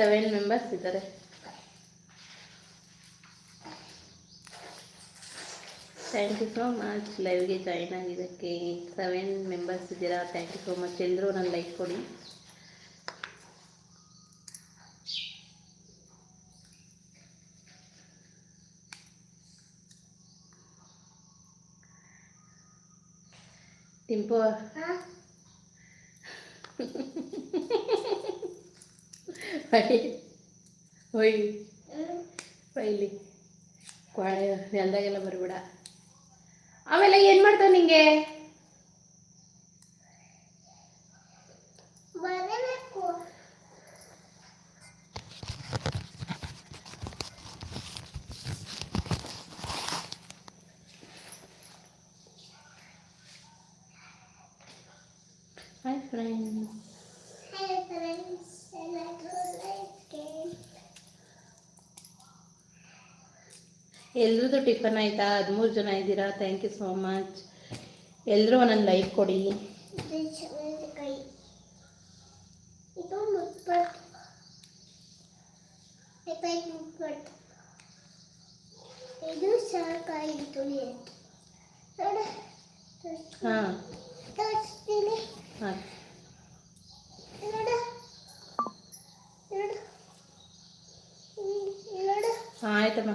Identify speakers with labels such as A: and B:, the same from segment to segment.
A: Seven members ಇದ್ದಾರೆ. Thank you so much ಲೈವ್ಗೆ join ಆಗಿದ್ದಕ್ಕೆ ಸೆವೆನ್ ಮೆಂಬರ್ಸ್ ಇದ್ದೀರಾ? ಥ್ಯಾಂಕ್ ಯು ಸೋ ಮಚ್ ಎಲ್ಲರೂ ನನ್ನ ಲೈಕ್ ಕೊಡಿ. ಟಿಂಪು ಹೋಯ್ ಬೈಲಿ ಕೊಳೆ ನೆಲ್ದಾಗೆಲ್ಲ ಬರ್ಬೇಡ ಆಮೇಲೆ ಏನು ಮಾಡ್ತಾವ ನಿಂಗೆ
B: ಬರಬೇಕು
A: ಹಾಯ್ ಎಲ್ರದ್ದು ಟಿಫನ್ ಆಯಿತಾ? ಹದಿಮೂರು ಜನ ಇದ್ದೀರಾ? ಥ್ಯಾಂಕ್ ಯು ಸೋ ಮಚ್ ಎಲ್ಲರೂ ಒಂದೊಂದು ಲೈಕ್ ಕೊಡಿ. ಹಾಂ. ಹಾಂ, ಆಯ್ತಮ್ಮ.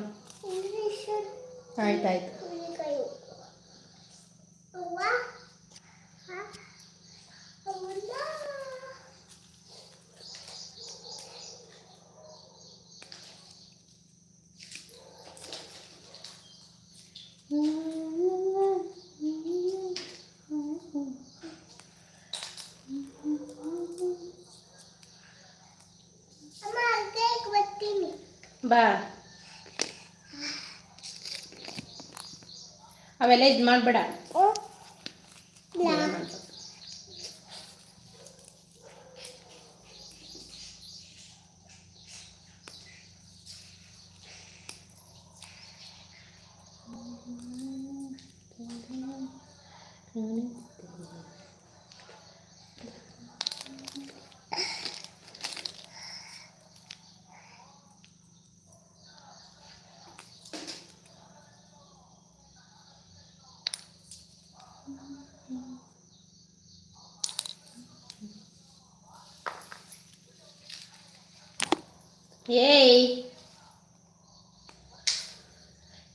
A: ಆಯ್ತಾಯ್ತು
B: ಹುಳಿಕಾಯಿ ಅವ್ವ ಹ? ಅವ್ವಲ್ಲ. ಅಮ್ಮ ಕೇಕ್ ಬರ್ತೀನಿ
A: ಬಾ ಅವೆಲ್ಲ ಇದು ಮಾಡಬೇಡ. ಏಯ್.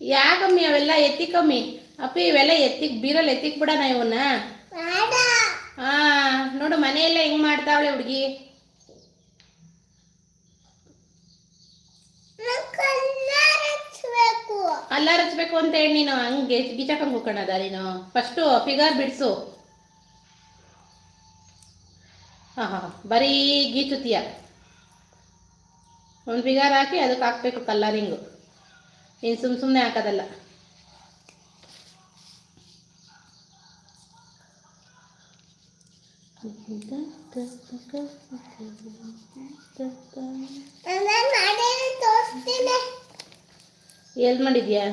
A: ಯಾಕಮ್ಮಿ ಅವೆಲ್ಲ ಎತ್ತಿ ಕಮ್ಮಿ? ಅಪ್ಪಿ ಇವೆಲ್ಲ ಎತ್ತಿಕ್ ಬೀರಲ್ಲಿ ಎತ್ತಿಕ್ ಬಿಡಣ ಇವನ್ನ. ಹಾ ನೋಡು ಮನೆಯೆಲ್ಲ ಹೆಂಗ್ ಮಾಡ್ತಾವಳೆ ಹುಡುಗಿ? ಅಲ್ಲ ರಚಬೇಕು ಅಂತ ಹೇಳಿ ನೀನು ಹಂಗೆ ಗೀಚಕಂಗ್ ಹೋಗೋಣದ ನೀನು. ಫಸ್ಟು ಫಿಗರ್ ಬಿಡಿಸು. ಹಾ ಹಾ. ಬರೀ ಗೀಚುತ್ತೀಯ. ಒಂದು ಫಿಗರ್ ಹಾಕಿ ಅದಕ್ಕೆ ಹಾಕ್ಬೇಕು ಕಲ್ಲರಿಂಗು ಇನ್ನು ಸುಮ್ಮ ಸುಮ್ಮನೆ ಹಾಕೋದಲ್ಲ. ಎಲ್ಲಿ ಮಾಡಿದ್ಯಾ?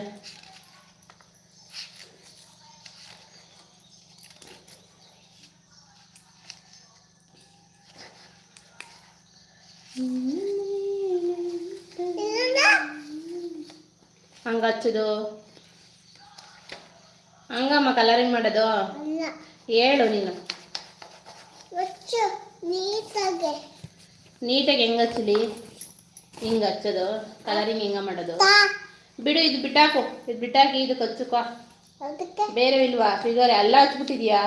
B: ಇದನ್ನ
A: ಹಂಗ ಹಚ್ಚೋದು ಹಂಗಮ್ಮ ಕಲರಿಂಗ್ ಮಾಡೋದು? ಹೇಳು ನೀನು.
B: ನೀಟಾಗೆ.
A: ನೀಟಾಗಿ ಹೆಂಗೆ ಹಚ್ಚಲಿ? ಹಿಂಗೆ ಹಚ್ಚೋದು. ಕಲರಿಂಗ್ ಹೆಂಗ ಮಾಡೋದು? ಬಿಡು ಇದು ಬಿಟ್ಟಾಕು. ಇದು ಬಿಟ್ಟಾಕಿ ಇದು ಹಚ್ಚುಕೋ. ಬೇರೆ ಇಲ್ವಾ? ಫಿಗರ್ ಎಲ್ಲ ಹಚ್ಬಿಟ್ಟಿದ್ಯಾ.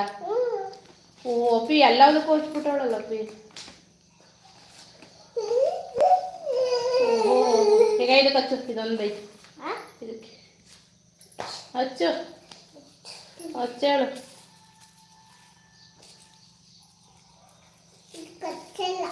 A: ಓ ಅಪ್ಪಿ ಎಲ್ಲದಕ್ಕೂ ಹಚ್ಬಿಟ್ಟವಳಲ್ಲ ಅಪ್ಪಿ ಈಗ ಇದಕ್ಕೆ ಹಚ್ಚು. ಇದೊಂದು അച്ചോ അച്ചോൾ പറ്റില്ല